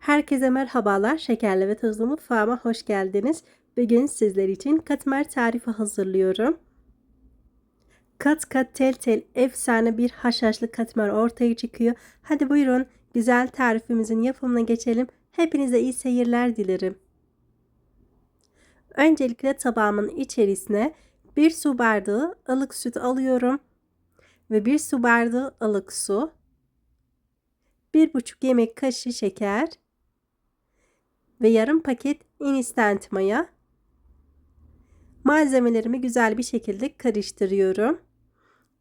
Herkese merhabalar. Şekerli ve tuzlu mutfağıma hoş geldiniz. Bugün sizler için katmer tarifi hazırlıyorum. Kat kat tel tel efsane bir haşhaşlı katmer ortaya çıkıyor. Hadi buyurun güzel tarifimizin yapımına geçelim. Hepinize iyi seyirler dilerim. Öncelikle tabağımın içerisine bir su bardağı ılık süt alıyorum. Ve bir su bardağı ılık su. bir buçuk yemek kaşığı şeker ve yarım paket instant maya. Malzemelerimi güzel bir şekilde karıştırıyorum.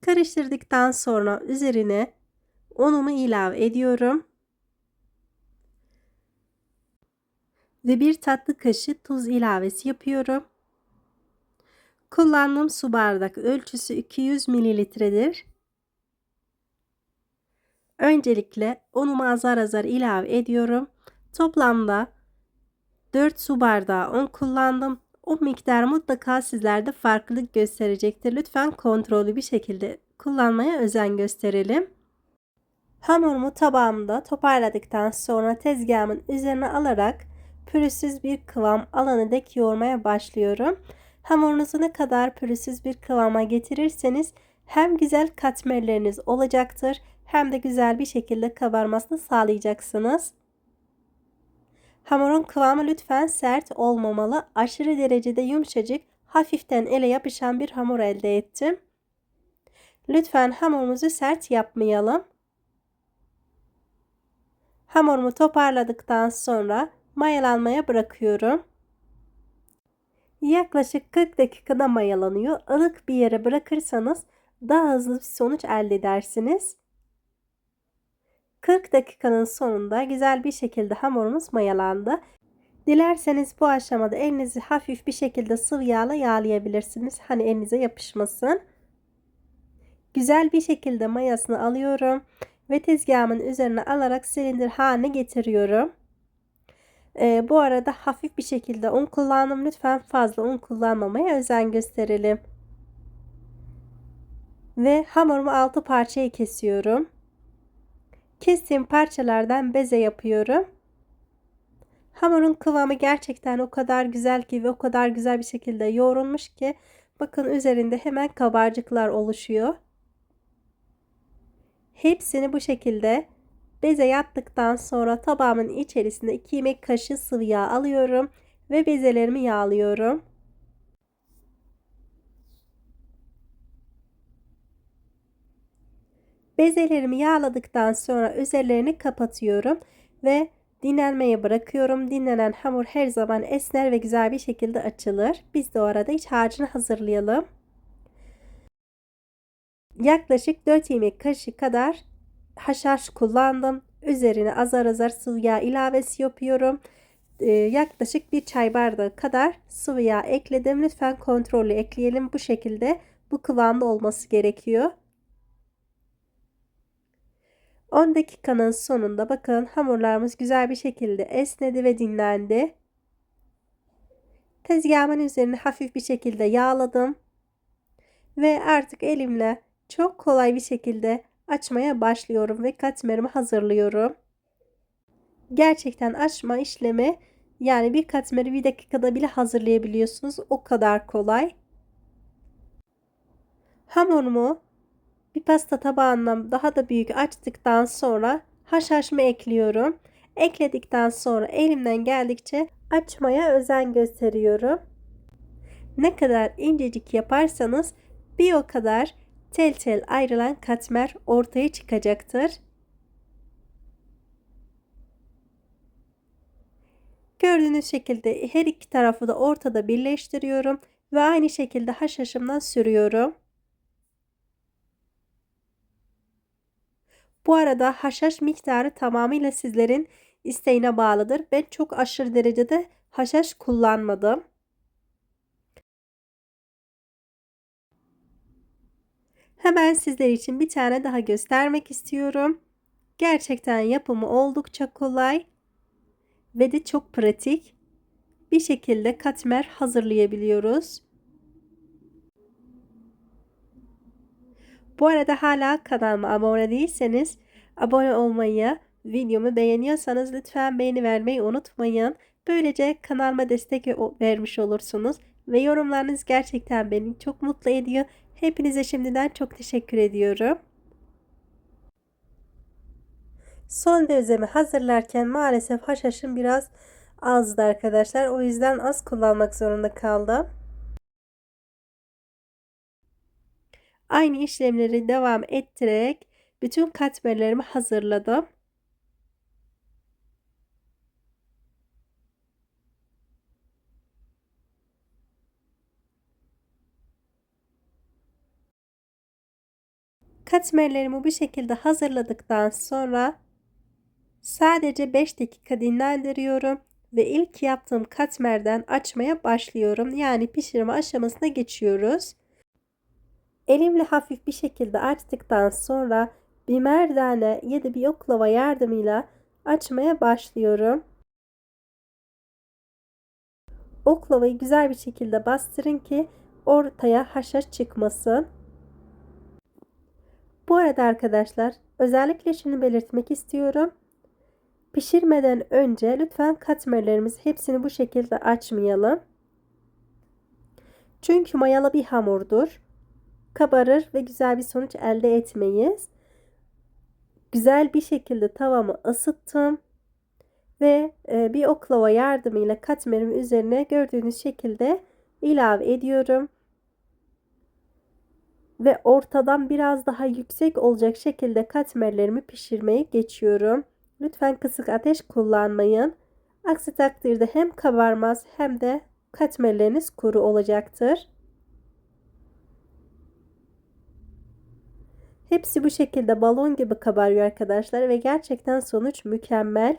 Karıştırdıktan sonra üzerine unumu ilave ediyorum. Ve bir tatlı kaşığı tuz ilavesi yapıyorum. Kullandığım su bardak ölçüsü 200 mililitredir. Öncelikle unumu azar azar ilave ediyorum. Toplamda 4 su bardağı un kullandım. O miktar mutlaka sizlerde farklılık gösterecektir. Lütfen kontrollü bir şekilde kullanmaya özen gösterelim. Hamurumu tabağımda toparladıktan sonra tezgahımın üzerine alarak pürüzsüz bir kıvam alana dek yoğurmaya başlıyorum. Hamurunuzu ne kadar pürüzsüz bir kıvama getirirseniz hem güzel katmerleriniz olacaktır hem de güzel bir şekilde kabarmasını sağlayacaksınız. Hamurun kıvamı lütfen sert olmamalı. Aşırı derecede yumuşacık, hafiften ele yapışan bir hamur elde ettim. Lütfen hamurumuzu sert yapmayalım. Hamurumu toparladıktan sonra mayalanmaya bırakıyorum. Yaklaşık 40 dakikada mayalanıyor. Ilık bir yere bırakırsanız daha hızlı bir sonuç elde edersiniz. 40 dakikanın sonunda güzel bir şekilde hamurumuz mayalandı. Dilerseniz bu aşamada elinizi hafif bir şekilde sıvı yağla yağlayabilirsiniz. Hani elinize yapışmasın. Güzel bir şekilde mayasını alıyorum ve tezgahımın üzerine alarak silindir haline getiriyorum. Ee, bu arada hafif bir şekilde un kullandım. Lütfen fazla un kullanmamaya özen gösterelim. Ve hamurumu 6 parçaya kesiyorum. Kestiğim parçalardan beze yapıyorum. Hamurun kıvamı gerçekten o kadar güzel ki ve o kadar güzel bir şekilde yoğrulmuş ki bakın üzerinde hemen kabarcıklar oluşuyor. Hepsini bu şekilde beze yaptıktan sonra tabağımın içerisinde 2 yemek kaşığı sıvı yağ alıyorum ve bezelerimi yağlıyorum. Bezelerimi yağladıktan sonra üzerlerini kapatıyorum ve dinlenmeye bırakıyorum. Dinlenen hamur her zaman esner ve güzel bir şekilde açılır. Biz de o arada iç harcını hazırlayalım. Yaklaşık 4 yemek kaşığı kadar haşhaş kullandım. Üzerine azar azar sıvı yağ ilavesi yapıyorum. Ee, yaklaşık bir çay bardağı kadar sıvı yağ ekledim. Lütfen kontrollü ekleyelim. Bu şekilde bu kıvamda olması gerekiyor. 10 dakikanın sonunda bakın hamurlarımız güzel bir şekilde esnedi ve dinlendi. Tezgahımın üzerine hafif bir şekilde yağladım. Ve artık elimle çok kolay bir şekilde açmaya başlıyorum ve katmerimi hazırlıyorum. Gerçekten açma işlemi yani bir katmeri bir dakikada bile hazırlayabiliyorsunuz. O kadar kolay. Hamurumu bir pasta tabağından daha da büyük açtıktan sonra haşhaşımı ekliyorum. Ekledikten sonra elimden geldikçe açmaya özen gösteriyorum. Ne kadar incecik yaparsanız bir o kadar tel tel ayrılan katmer ortaya çıkacaktır. Gördüğünüz şekilde her iki tarafı da ortada birleştiriyorum ve aynı şekilde haşhaşımdan sürüyorum. Bu arada haşhaş miktarı tamamıyla sizlerin isteğine bağlıdır. Ben çok aşırı derecede haşhaş kullanmadım. Hemen sizler için bir tane daha göstermek istiyorum. Gerçekten yapımı oldukça kolay ve de çok pratik. Bir şekilde katmer hazırlayabiliyoruz. Bu arada hala kanalıma abone değilseniz abone olmayı Videomu beğeniyorsanız lütfen beğeni vermeyi unutmayın. Böylece kanalıma destek vermiş olursunuz. Ve yorumlarınız gerçekten beni çok mutlu ediyor. Hepinize şimdiden çok teşekkür ediyorum. Son bezemi hazırlarken maalesef haşhaşım biraz azdı arkadaşlar. O yüzden az kullanmak zorunda kaldım. Aynı işlemleri devam ettirerek bütün katmerlerimi hazırladım. Katmerlerimi bu şekilde hazırladıktan sonra sadece 5 dakika dinlendiriyorum ve ilk yaptığım katmerden açmaya başlıyorum. Yani pişirme aşamasına geçiyoruz. Elimle hafif bir şekilde açtıktan sonra bir merdane ya da bir oklava yardımıyla açmaya başlıyorum. Oklavayı güzel bir şekilde bastırın ki ortaya haşhaş çıkmasın. Bu arada arkadaşlar özellikle şunu belirtmek istiyorum. Pişirmeden önce lütfen katmerlerimiz hepsini bu şekilde açmayalım. Çünkü mayalı bir hamurdur. Kabarır ve güzel bir sonuç elde etmeyiz. Güzel bir şekilde tavamı ısıttım. Ve e, bir oklava yardımıyla katmerimi üzerine gördüğünüz şekilde ilave ediyorum ve ortadan biraz daha yüksek olacak şekilde katmerlerimi pişirmeye geçiyorum. Lütfen kısık ateş kullanmayın. Aksi takdirde hem kabarmaz hem de katmerleriniz kuru olacaktır. Hepsi bu şekilde balon gibi kabarıyor arkadaşlar ve gerçekten sonuç mükemmel.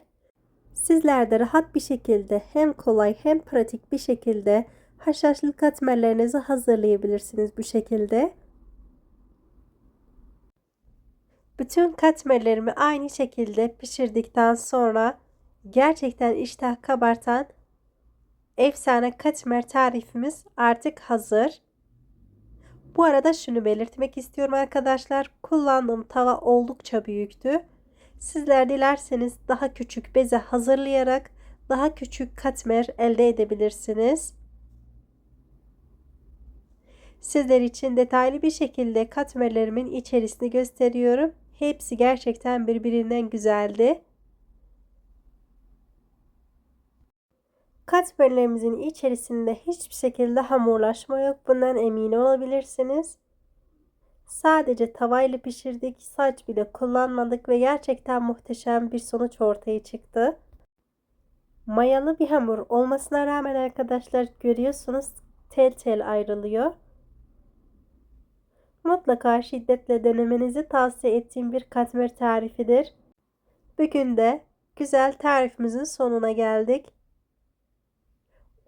Sizler de rahat bir şekilde hem kolay hem pratik bir şekilde haşhaşlı katmerlerinizi hazırlayabilirsiniz bu şekilde. Bütün katmerlerimi aynı şekilde pişirdikten sonra gerçekten iştah kabartan efsane katmer tarifimiz artık hazır. Bu arada şunu belirtmek istiyorum arkadaşlar. Kullandığım tava oldukça büyüktü. Sizler dilerseniz daha küçük beze hazırlayarak daha küçük katmer elde edebilirsiniz. Sizler için detaylı bir şekilde katmerlerimin içerisini gösteriyorum. Hepsi gerçekten birbirinden güzeldi. Katmerlerimizin içerisinde hiçbir şekilde hamurlaşma yok. Bundan emin olabilirsiniz. Sadece tavayla pişirdik. Saç bile kullanmadık ve gerçekten muhteşem bir sonuç ortaya çıktı. Mayalı bir hamur olmasına rağmen arkadaşlar görüyorsunuz tel tel ayrılıyor. Mutlaka şiddetle denemenizi tavsiye ettiğim bir katmer tarifidir. Bugün de güzel tarifimizin sonuna geldik.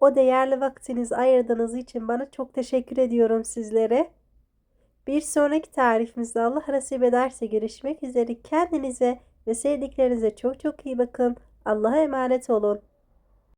O değerli vaktinizi ayırdığınız için bana çok teşekkür ediyorum sizlere. Bir sonraki tarifimizde Allah nasip ederse görüşmek üzere. Kendinize ve sevdiklerinize çok çok iyi bakın. Allah'a emanet olun.